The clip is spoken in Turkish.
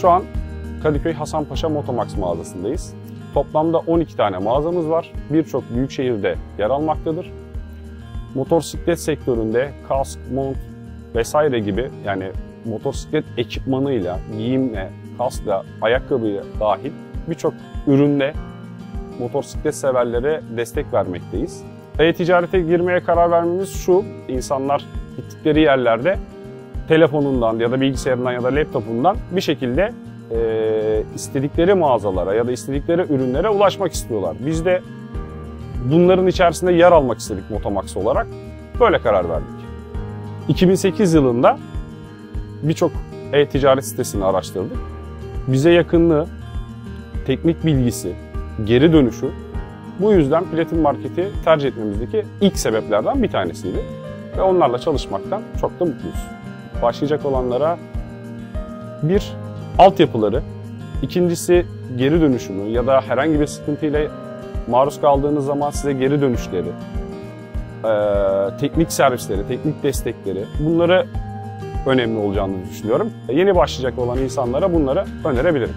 Şu an Kadıköy Hasanpaşa Motomax mağazasındayız. Toplamda 12 tane mağazamız var. Birçok büyük şehirde yer almaktadır. Motosiklet sektöründe kask, mont vesaire gibi yani motosiklet ekipmanıyla, giyimle, kaskla, ayakkabıyla dahil birçok ürünle motosiklet severlere destek vermekteyiz. E-ticarete girmeye karar vermemiz şu, insanlar gittikleri yerlerde telefonundan ya da bilgisayarından ya da laptopundan bir şekilde e, istedikleri mağazalara ya da istedikleri ürünlere ulaşmak istiyorlar. Biz de bunların içerisinde yer almak istedik Motomax olarak. Böyle karar verdik. 2008 yılında birçok e-ticaret sitesini araştırdık. Bize yakınlığı, teknik bilgisi, geri dönüşü bu yüzden Platin Market'i tercih etmemizdeki ilk sebeplerden bir tanesiydi. Ve onlarla çalışmaktan çok da mutluyuz. Başlayacak olanlara bir, altyapıları, ikincisi geri dönüşümü ya da herhangi bir sıkıntıyla maruz kaldığınız zaman size geri dönüşleri, teknik servisleri, teknik destekleri bunları önemli olacağını düşünüyorum. E, yeni başlayacak olan insanlara bunları önerebilirim.